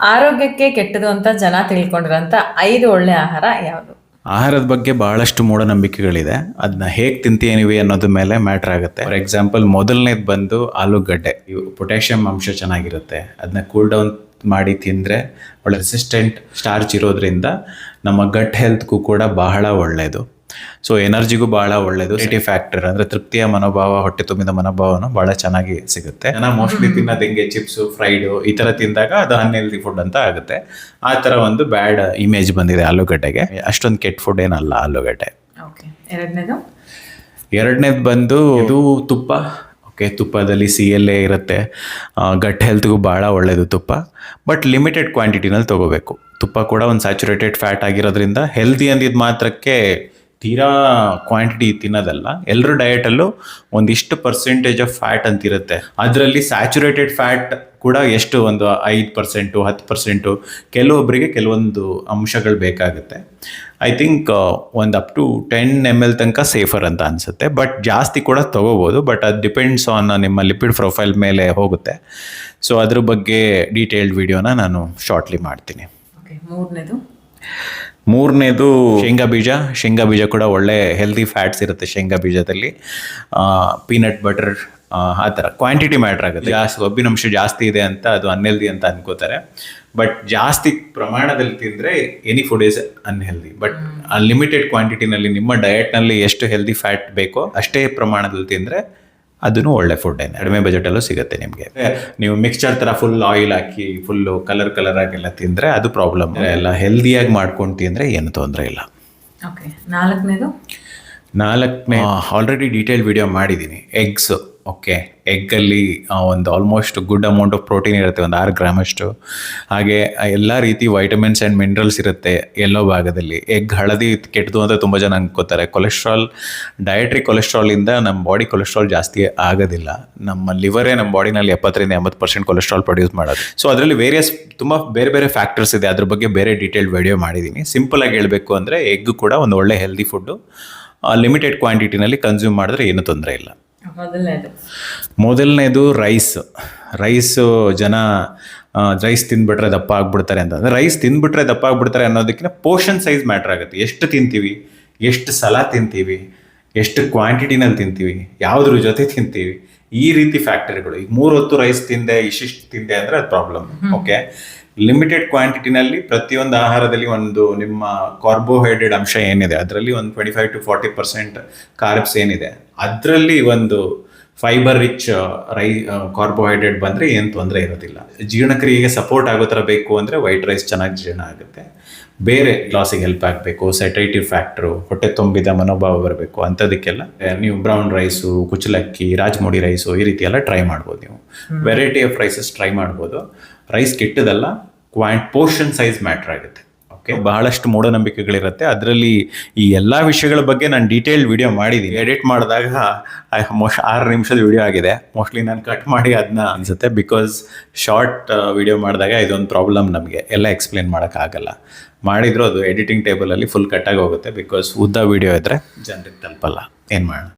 ಆರೋಗ್ಯಕ್ಕೆ ಕೆಟ್ಟದು ಅಂತ ಜನ ತಿಳ್ಕೊಂಡಿರೋಂಥ ಐದು ಒಳ್ಳೆ ಆಹಾರ ಯಾವುದು? ಆಹಾರದ ಬಗ್ಗೆ ಬಹಳಷ್ಟು ಮೂಢನಂಬಿಕೆಗಳಿದೆ. ಅದನ್ನ ಹೇಗೆ ತಿಂತೀನಿವಿ ಅನ್ನೋದ್ರ ಮೇಲೆ ಮ್ಯಾಟ್ರ್ ಆಗುತ್ತೆ. ಫಾರ್ ಎಕ್ಸಾಂಪಲ್, ಮೊದಲನೇದು ಬಂದು ಆಲೂಗಡ್ಡೆ. ಇವು ಪೊಟ್ಯಾಷಿಯಂ ಅಂಶ ಚೆನ್ನಾಗಿರುತ್ತೆ. ಅದನ್ನ ಕೂಲ್ ಡೌನ್ ಮಾಡಿ ತಿಂದರೆ ಒಳ್ಳೆ ರೆಸಿಸ್ಟೆಂಟ್ ಸ್ಟಾರ್ಚ್ ಇರೋದ್ರಿಂದ ನಮ್ಮ ಗಟ್ ಹೆಲ್ತ್ಗೂ ಕೂಡ ಬಹಳ ಒಳ್ಳೆಯದು ಸೊ ಎನರ್ಜಿಗೂ ಬಹಳ ಒಳ್ಳೆಯದು ಸಿಟಿ ಫ್ಯಾಕ್ಟರ್ ಅಂದರೆ ತೃಪ್ತಿಯ ಮನೋಭಾವ ಹೊಟ್ಟೆ ತುಂಬಿದ ಮನೋಭಾವನು ಬಹಳ ಚೆನ್ನಾಗಿ ಸಿಗುತ್ತೆ. ಜನ ಮೋಸ್ಟ್ಲಿ ತಿನ್ನೋದು ಹೆಂಗೆ? ಚಿಪ್ಸು ಫ್ರೈಡು ಈ ಥರ ತಿಂದಾಗ ಅದು ಅನ್ಹೆಲ್ದಿ ಫುಡ್ ಅಂತ ಆಗುತ್ತೆ. ಆ ಥರ ಒಂದು ಬ್ಯಾಡ್ ಇಮೇಜ್ ಬಂದಿದೆ ಆಲೂಗಡ್ಡೆಗೆ. ಅಷ್ಟೊಂದು ಕೆಟ್ಟ ಫುಡ್ ಏನಲ್ಲ ಆಲೂಗಡ್ಡೆ. ಓಕೆ ಎರಡನೇದು? ಎರಡನೇದು ಬಂದು ಇದು ತುಪ್ಪ. ಓಕೆ ತುಪ್ಪದಲ್ಲಿ ಸಿ ಎಲ್ ಎ ಇರುತ್ತೆ. ಗಟ್ ಹೆಲ್ತ್ಗೂ ಭಾಳ ಒಳ್ಳೆಯದು ತುಪ್ಪ. ಬಟ್ ಲಿಮಿಟೆಡ್ ಕ್ವಾಂಟಿಟಿನಲ್ಲಿ ತೊಗೋಬೇಕು. ತುಪ್ಪ ಕೂಡ ಒಂದು ಸ್ಯಾಚುರೇಟೆಡ್ ಫ್ಯಾಟ್ ಆಗಿರೋದ್ರಿಂದ ಹೆಲ್ದಿ ಅಂದಿದ್ದು ಮಾತ್ರಕ್ಕೆ ತೀರಾ ಕ್ವಾಂಟಿಟಿ ತಿನ್ನೋದಲ್ಲ ಎಲ್ಲರ ಡಯಟಲ್ಲೂ ಒಂದಿಷ್ಟು ಪರ್ಸೆಂಟೇಜ್ ಆಫ್ ಫ್ಯಾಟ್ ಅಂತಿರುತ್ತೆ. ಅದರಲ್ಲಿ ಸ್ಯಾಚುರೇಟೆಡ್ ಫ್ಯಾಟ್ ಕೂಡ ಎಷ್ಟು? ಒಂದು ಐದು ಪರ್ಸೆಂಟು ಹತ್ತು ಪರ್ಸೆಂಟು ಕೆಲವೊಬ್ಬರಿಗೆ ಕೆಲವೊಂದು ಅಂಶಗಳು ಬೇಕಾಗುತ್ತೆ. ಐ ಥಿಂಕ್ ಒಂದು ಅಪ್ ಟು ಟೆನ್ ಎಂ ಎಲ್ ತನಕ ಸೇಫರ್ ಅಂತ ಅನಿಸುತ್ತೆ. ಬಟ್ ಜಾಸ್ತಿ ಕೂಡ ತೊಗೋಬೋದು ಬಟ್ ಅದು ಡಿಪೆಂಡ್ಸ್ ಆನ್ ನಿಮ್ಮ ಲಿಪಿಡ್ ಪ್ರೊಫೈಲ್ ಮೇಲೆ ಹೋಗುತ್ತೆ. ಸೊ ಅದ್ರ ಬಗ್ಗೆ ಡೀಟೇಲ್ಡ್ ವಿಡಿಯೋನ ನಾನು ಶಾರ್ಟ್ಲಿ ಮಾಡ್ತೀನಿ. ಮೂರನೇದು. ಮೂರನೇದು ಶೇಂಗಾ ಬೀಜ. ಶೇಂಗಾ ಬೀಜ ಕೂಡ ಒಳ್ಳೆ ಹೆಲ್ದಿ ಫ್ಯಾಟ್ಸ್ ಇರುತ್ತೆ ಶೇಂಗಾ ಬೀಜದಲ್ಲಿ. ಪೀನಟ್ ಬಟರ್ ಆ ಥರ. ಕ್ವಾಂಟಿಟಿ ಮ್ಯಾಟ್ರ್ ಆಗುತ್ತೆ. ಜಾಸ್ತಿ ಕೊಬ್ಬಿನಂಶ ಜಾಸ್ತಿ ಇದೆ ಅಂತ ಅದು ಅನ್ಹೆಲ್ದಿ ಅಂತ ಅನ್ಕೋತಾರೆ. ಬಟ್ ಜಾಸ್ತಿ ಪ್ರಮಾಣದಲ್ಲಿ ತಿಂದರೆ any food is unhealthy but limited ಕ್ವಾಂಟಿಟಿನಲ್ಲಿ ನಿಮ್ಮ ಡಯಟ್ನಲ್ಲಿ ಎಷ್ಟು ಹೆಲ್ದಿ ಫ್ಯಾಟ್ ಬೇಕೋ ಅಷ್ಟೇ ಪ್ರಮಾಣದಲ್ಲಿ ತಿಂದರೆ ಅದನ್ನು ಒಳ್ಳೆ ಫುಡ್ ಕಡಿಮೆ ಬಜೆಟಲ್ಲೂ ಸಿಗುತ್ತೆ ನಿಮಗೆ. ನೀವು ಮಿಕ್ಸ್ಚರ್ ಥರ ಫುಲ್ ಆಯಿಲ್ ಹಾಕಿ ಫುಲ್ಲು ಕಲರ್ ಕಲರ್ ಆಗೆಲ್ಲ ತಿಂದರೆ ಅದು ಪ್ರಾಬ್ಲಮ್ ಎಲ್ಲ ಹೆಲ್ದಿಯಾಗಿ ಮಾಡ್ಕೊಂಡು ತಿಂದರೆ ಏನು ತೊಂದರೆ ಇಲ್ಲ. ಓಕೆ ನಾಲ್ಕನೇದು? ನಾಲ್ಕನೇ ಆಲ್ರೆಡಿ ಡೀಟೇಲ್ ವಿಡಿಯೋ ಮಾಡಿದ್ದೀನಿ. ಎಗ್ಸ್ ಓಕೆ ಎಗ್ಗಲ್ಲಿ ಒಂದು almost good amount of protein ಇರುತ್ತೆ, ಒಂದು ಆರು ಗ್ರಾಮಷ್ಟು ಹಾಗೆ ಎಲ್ಲ ರೀತಿ ವೈಟಮಿನ್ಸ್ ಆ್ಯಂಡ್ ಮಿನರಲ್ಸ್ ಇರುತ್ತೆ ಎಲ್ಲೋ ಭಾಗದಲ್ಲಿ. ಎಗ್ ಹಳದಿ ಕೆಟ್ಟದು ಅಂತ ತುಂಬ ಜನ ಅನ್ಕೋತಾರೆ. ಕೊಲೆಸ್ಟ್ರಾಲ್ ಡಯಟ್ರಿ ಕೊಲೆಸ್ಟ್ರಾಲಿಂದ ನಮ್ಮ ಬಾಡಿ ಕೊಲೆಸ್ಟ್ರಾಲ್ ಜಾಸ್ತಿ ಆಗೋದಿಲ್ಲ. ನಮ್ಮ ಲಿವರೇ ನಮ್ಮ ಬಾಡಿನಲ್ಲಿ ಎಪ್ಪತ್ತರಿಂದ ಎಂಬತ್ತು ಪರ್ಸೆಂಟ್ ಕೊಲೆಸ್ಟ್ರಾಲ್ ಪ್ರೊಡ್ಯೂಸ್ ಮಾಡೋದು. ಸೊ ಅದರಲ್ಲಿ ವೇರಿಯಸ್ ತುಂಬ ಬೇರೆ ಬೇರೆ ಫ್ಯಾಕ್ಟರ್ಸ್ ಇದೆ. ಅದ್ರ ಬಗ್ಗೆ ಬೇರೆ ಡೀಟೇಲ್ಡ್ ವಿಡಿಯೋ ಮಾಡಿದ್ದೀನಿ ಸಿಂಪಲಾಗಿ ಹೇಳಬೇಕು ಅಂದರೆ ಎಗ್ ಕೂಡ ಒಂದು ಒಳ್ಳೆ ಹೆಲ್ದಿ ಫುಡ್ಡು ಲಿಮಿಟೆಡ್ ಕ್ವಾಂಟಿಟಿನಲ್ಲಿ ಕನ್ಸ್ಯೂಮ್ ಮಾಡಿದ್ರೆ ಏನೂ ತೊಂದರೆ ಇಲ್ಲ. ಮೊದಲನೇದು. ಮೊದಲನೇದು ರೈಸ್. ರೈಸು ಜನ ರೈಸ್ ತಿಂದ್ಬಿಟ್ರೆ ದಪ್ಪ ಆಗ್ಬಿಡ್ತಾರೆ ಅಂತ ಅಂದರೆ ರೈಸ್ ತಿಂದ್ಬಿಟ್ರೆ ದಪ್ಪ ಆಗ್ಬಿಡ್ತಾರೆ ಅನ್ನೋದಕ್ಕಿಂತ ಪೋರ್ಷನ್ ಸೈಜ್ ಮ್ಯಾಟ್ರ್ ಆಗುತ್ತೆ. ಎಷ್ಟು ತಿಂತೀವಿ? ಎಷ್ಟು ಸಲ ತಿಂತೀವಿ? ಎಷ್ಟು ಕ್ವಾಂಟಿಟಿನಲ್ಲಿ ತಿಂತೀವಿ? ಯಾವುದ್ರ ಜೊತೆ ತಿಂತೀವಿ? ಈ ರೀತಿ ಫ್ಯಾಕ್ಟರಿಗಳು. ಈಗ ಮೂರು ಹೊತ್ತು ರೈಸ್ ತಿಂದೆ ಇಷ್ಟಿಷ್ಟು ತಿಂದೆ ಅಂದರೆ ಅದು ಪ್ರಾಬ್ಲಮ್. ಓಕೆ ಲಿಮಿಟೆಡ್ ಕ್ವಾಂಟಿಟಿನಲ್ಲಿ ಪ್ರತಿಯೊಂದು ಆಹಾರದಲ್ಲಿ ಒಂದು ನಿಮ್ಮ ಕಾರ್ಬೋಹೈಡ್ರೇಟ್ ಅಂಶ ಏನಿದೆ ಅದರಲ್ಲಿ ಒಂದು twenty five to forty percent carbs ಏನಿದೆ ಅದರಲ್ಲಿ ಒಂದು ಫೈಬರ್ ರಿಚ್ ರೈ ಕಾರ್ಬೋಹೈಡ್ರೇಟ್ ಬಂದರೆ ಏನು ತೊಂದರೆ ಇರೋದಿಲ್ಲ. ಜೀರ್ಣಕ್ರಿಯೆಗೆ ಸಪೋರ್ಟ್ ಆಗೋ ಥರ ಬೇಕು ಅಂದರೆ ವೈಟ್ ರೈಸ್ ಚೆನ್ನಾಗಿ ಜೀರ್ಣ ಆಗುತ್ತೆ. ಬೇರೆ ಲಾಸಿಗೆ ಹೆಲ್ಪ್ ಆಗಬೇಕು ಸೆಟೈಟಿವ್ ಫ್ಯಾಕ್ಟ್ರು ಹೊಟ್ಟೆ ತುಂಬಿದ ಮನೋಭಾವ ಬರಬೇಕು ಅಂಥದಕ್ಕೆಲ್ಲ ನೀವು ಬ್ರೌನ್ ರೈಸು ಕುಚಲಕ್ಕಿ ರಾಜ್ಮೋಡಿ ರೈಸು ಈ ರೀತಿ ಎಲ್ಲ ಟ್ರೈ ಮಾಡ್ಬೋದು ನೀವು. ವೆರೈಟಿ ಆಫ್ ರೈಸಸ್ ಟ್ರೈ ಮಾಡ್ಬೋದು. ರೈಸ್ ಕೆಟ್ಟದಲ್ಲ ಕ್ವಾಂಟ್ ಪೋರ್ಷನ್ ಸೈಜ್ ಮ್ಯಾಟ್ರ್ ಆಗುತ್ತೆ. ಓಕೆ ಬಹಳಷ್ಟು ಮೂಢನಂಬಿಕೆಗಳಿರುತ್ತೆ. ಅದರಲ್ಲಿ ಈ ಎಲ್ಲ ವಿಷಯಗಳ ಬಗ್ಗೆ ನಾನು ಡೀಟೇಲ್ ವಿಡಿಯೋ ಮಾಡಿದ್ದೀನಿ ಎಡಿಟ್ ಮಾಡಿದಾಗ ಮೋಸ್ಟ್ ಆರು ನಿಮಿಷದ ವಿಡಿಯೋ ಆಗಿದೆ. ಮೋಸ್ಟ್ಲಿ ನಾನು ಕಟ್ ಮಾಡಿ ಅದನ್ನ ಅನಿಸುತ್ತೆ. ಬಿಕಾಸ್ ಶಾರ್ಟ್ ವಿಡಿಯೋ ಮಾಡಿದಾಗ ಇದೊಂದು ಪ್ರಾಬ್ಲಮ್ ನಮಗೆ. ಎಲ್ಲ ಎಕ್ಸ್ಪ್ಲೇನ್ ಮಾಡೋಕ್ಕಾಗಲ್ಲ ಮಾಡಿದ್ರು ಅದು ಎಡಿಟಿಂಗ್ ಟೇಬಲಲ್ಲಿ ಫುಲ್ ಕಟ್ಟಾಗಿ ಹೋಗುತ್ತೆ. ಬಿಕಾಸ್ ಉದ್ದ ವಿಡಿಯೋ ಇದ್ದರೆ ಜನರಿಗೆ ತಲುಪಲ್ಲ. ಏನು ಮಾಡೋಣ?